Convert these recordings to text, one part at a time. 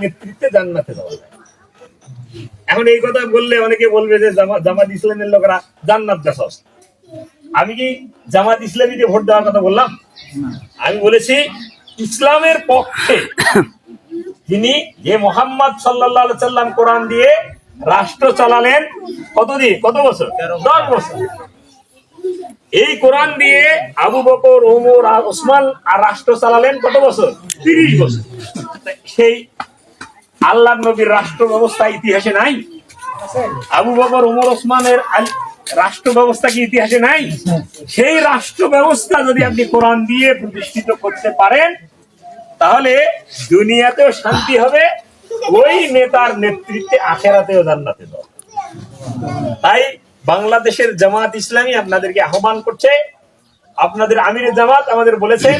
নেতৃত্বে জান্নাতে যাওয়া যায়। এখন এই কথা বললে অনেকে বলবে যে জামা- জামাত ইসলামের লোকেরা জান্নাত দেশস আমি কি জামাত ইসলামীতে ভোট দেওয়ার কথা বললাম? আমি বলেছি ইসলামের পক্ষে যিনি যে মোহাম্মদ সাল্লাহ সাল্লাম কোরআন দিয়ে রাষ্ট্র চালালেন কতদিন? কত বছর। দশ বছর। এই কোরআন দিয়ে আবু বকর ওমর আর ওসমান আর রাষ্ট্র চালালেন কত বছর? তিরিশ বছর। সেই আল্লাহ নবীর রাষ্ট্র ব্যবস্থা ইতিহাসে নাই? আবু বকর ওমর ওসমানের রাষ্ট্র ব্যবস্থা কি ইতিহাসে নাই? সেই রাষ্ট্র ব্যবস্থা যদি আপনি কোরআন দিয়ে প্রতিষ্ঠিত করতে পারেন, তাহলে দুনিয়াতেও শান্তি হবে, ওই নেতার নেতৃত্বে আখেরাতেও জান্নাতে তাই বাংলাদেশের জামাত ইসলামী আপনাদেরকে আহ্বান করছে, আপনাদের আমিরের জামাত আমাদের বলেছেন,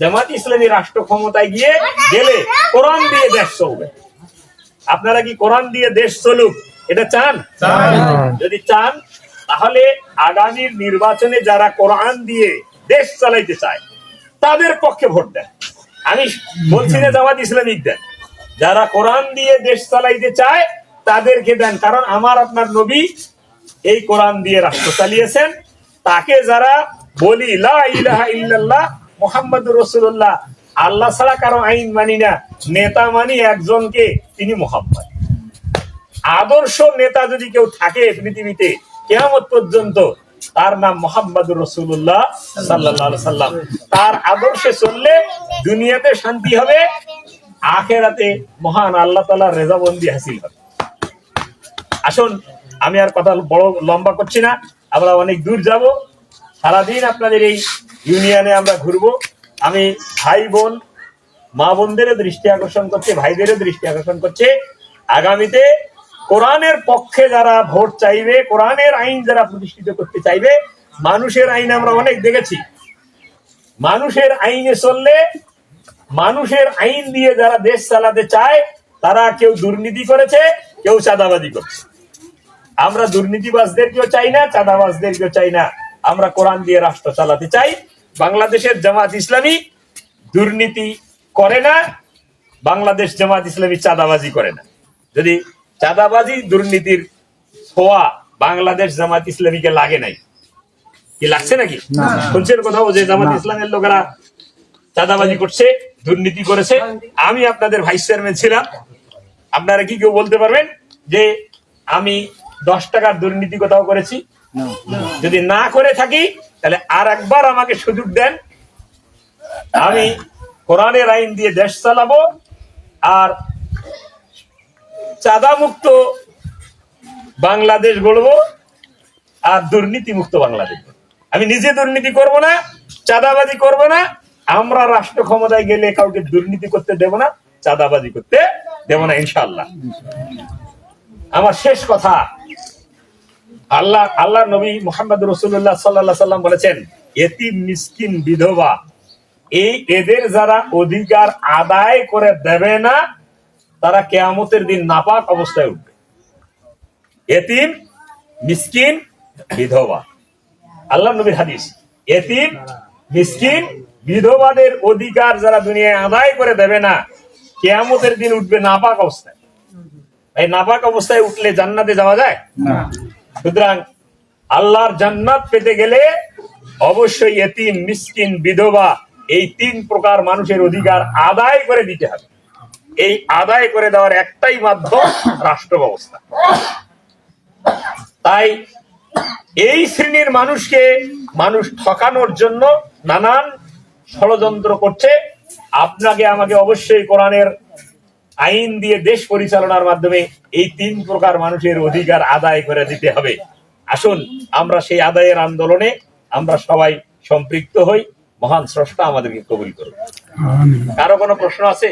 জামাত ইসলামী রাষ্ট্র ক্ষমতায় গিয়ে গেলে কোরআন দিয়ে দেশ চলবে। আপনারা কি কোরআন দিয়ে দেশ চলুক? এটা চান? যদি চান তাহলে আগামীর নির্বাচনে যারা কোরআন দিয়ে দেশ চালাইতে চায় তাদের পক্ষে ভোট দেন। আমি বলছি না জামাত ইসলামিক দেন। যারা কোরআন দিয়ে দেশ চালাইতে চায় তাদেরকে দেন। কারণ আমার আপনার নবী এই কোরআন দিয়ে রাষ্ট্র চালিয়েছেন। তাকে যারা বলি লা ইলাহা ইল্লাল্লাহ মোহাম্মদুর রসুল্লাহ আল্লাহ ছাড়া কারও আইন মানি না। নেতা মানি একজনকে তিনি মোহাম্মদ। আদর্শ নেতা যদি কেউ থাকে পৃথিবীতে, কেয়ামত পর্যন্ত তার নাম মোহাম্মদুর রসুল্লাহ সাল্লাহ সাল্লাম। তার আদর্শে চললে দুনিয়াতে শান্তি হবে, আখেরাতে মহান আল্লাহ তালার রেজাবন্দি হাসিল হবে। আসুন, আমি আর কথা বড় লম্বা করছি না, আমরা অনেক দূর যাব। সারাদিন আপনাদের এই ইউনিয়নে আমরা ঘুরবো। আমি ভাই বোন মা বোনদেরও দৃষ্টি আকর্ষণ করছে, ভাইদেরও দৃষ্টি আকর্ষণ করছে। আগামীতে কোরআনের পক্ষে যারা ভোট চাইবে, কোরআনের আইন যারা প্রতিষ্ঠিত করতে চাইবে, মানুষের আইন আমরা অনেক দেখেছি। মানুষের আইনে চললে, মানুষের আইন দিয়ে যারা দেশ চালাতে চায়, তারা কেউ দুর্নীতি করেছে, কেউ চাঁদাবাজি করছে। আমরা দুর্নীতিবাজদেরকেও চাই না, চাঁদাবাজদেরকেও চাই না। আমরা কোরআন দিয়ে রাষ্ট্র চালাতে চাই। বাংলাদেশের জামাত ইসলামী দুর্নীতি করে না বাংলাদেশ জামাত ইসলামী চাঁদাবাজি করে না। যদি চাঁদাবাজি দুর্নীতির ছোঁয়া বাংলাদেশ জামাত ইসলামীকে লাগে নাই কি লাগছে নাকি? শুনছেন কোথাও যে জামাত ইসলামের লোকেরা চাঁদাবাজি করছে দুর্নীতি করেছে? আমি আপনাদের ভাইস চেয়ারম্যান ছিলাম। আপনারা কি কেউ বলতে পারবেন যে আমি দশ টাকার দুর্নীতি কোথাও করেছি? যদি না করে থাকি তাহলে আর একবার আমাকে সুযোগ দেন। আমি কোরআনের আইন দিয়ে দেশ চালাবো আর চাঁদা মুক্ত বাংলাদেশ গড়বো আর দুর্নীতি মুক্ত বাংলাদেশ আমি নিজে দুর্নীতি করব না, চাঁদাবাজি করব না, আমরা রাষ্ট্র ক্ষমতায় গেলে কাউকে দুর্নীতি করতে দেব না, চাঁদাবাজি করতে দেব না ইনশাল্লাহ আমার শেষ কথা, আল্লাহ আল্লাহ নবী মোহাম্মদ রসুল্লাহ সাল্লাহ সাল্লাম বলেছেন, এতিম, মিসকিন, বিধবা এই এদের যারা অধিকার আদায় করে দেবে না তারা কেয়ামতের দিন নাপাক অবস্থায় উঠবে। এতিম মিসকিন বিধবা। আল্লাহ নবীর হাদিস এতিম মিসকিন বিধবাদের অধিকার যারা দুনিয়ায় আদায় করে দেবে না কেয়ামতের দিন উঠবে নাপাক অবস্থায়। এই নাপাক অবস্থায় উঠলে জান্নাতে যাওয়া যায়? সুতরাং আল্লাহর জান্নাত পেতে গেলে অবশ্যই এতিম মিসকিন বিধবা এই তিন প্রকার মানুষের অধিকার আদায় করে দিতে হবে। এই আদায় করে দেওয়ার একটাই মাধ্যম রাষ্ট্র ব্যবস্থা। তাই এই শ্রেণির মানুষকে মানুষ ঠকানোর জন্য নানান ষড়যন্ত্র করছে। আপনাকে আমাকে অবশ্যই কোরআনের আইন দিয়ে দেশ পরিচালনার মাধ্যমে এই তিন প্রকার মানুষের অধিকার আদায় করে দিতে হবে। আসুন, আমরা সেই আদায়ের আন্দোলনে আমরা সবাই সম্পৃক্ত হই। মহান স্রষ্টা আমাদেরকে কবুল করুন কারও কোনো প্রশ্ন আছে?